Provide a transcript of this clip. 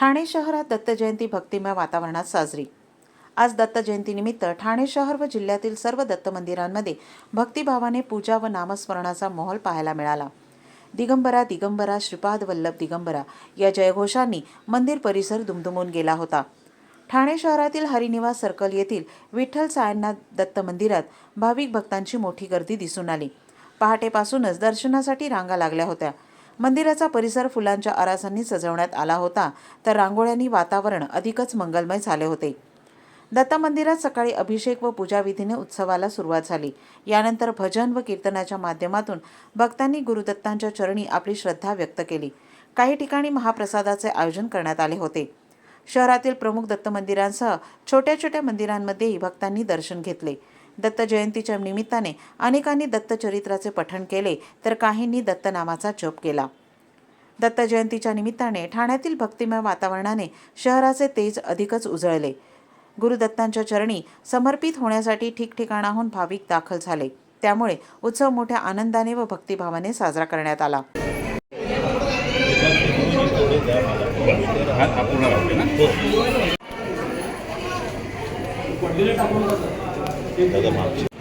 ठाणे शहरात दत्तजयंती भक्तिमय वातावरणात साजरी. आज दत्त जयंतीनिमित्त ठाणे शहर व जिल्ह्यातील सर्व दत्त मंदिरांमध्ये भक्तिभावाने पूजा व नामस्मरणाचा माहोल पाहायला मिळाला. दिगंबरा दिगंबरा श्रीपाद वल्लभ दिगंबरा या जयघोषांनी मंदिर परिसर दुमदुमून गेला होता. ठाणे शहरातील हरिनिवास सर्कल येथील विठ्ठल सायनाथ दत्त मंदिरात भाविक भक्तांची मोठी गर्दी दिसून आली. पहाटेपासूनच दर्शनासाठी रांगा लागल्या होत्या. मंदिराचा परिसर फुलांच्या आरासांनी सजवण्यात आला होता तर रांगोळ्यांनी वातावरण अधिकच मंगलमय झाले होते. दत्त मंदिरात सकाळी अभिषेक व पूजाविधीने उत्सवाला सुरुवात झाली. यानंतर भजन व कीर्तनाच्या माध्यमातून भक्तांनी गुरुदत्तांच्या चरणी आपली श्रद्धा व्यक्त केली. काही ठिकाणी महाप्रसादाचे आयोजन करण्यात आले होते. शहरातील प्रमुख दत्त मंदिरांसह छोट्या छोट्या मंदिरांमध्येही भक्तांनी दर्शन घेतले. दत्त जयंतीच्या निमित्ताने अनेकांनी दत्तचरित्राचे पठण केले तर काहींनी दत्तनामाचा जप केला. दत्त जयंतीच्या निमित्ताने ठाण्यातील भक्तिमय वातावरणाने शहराचे तेज अधिकच उजळले. गुरुदत्तांच्या चरणी समर्पित होण्यासाठी ठिकठिकाणाहून भाविक दाखल झाले. त्यामुळे उत्सव मोठ्या आनंदाने व भक्तिभावाने साजरा करण्यात आला. हात 得个马屁。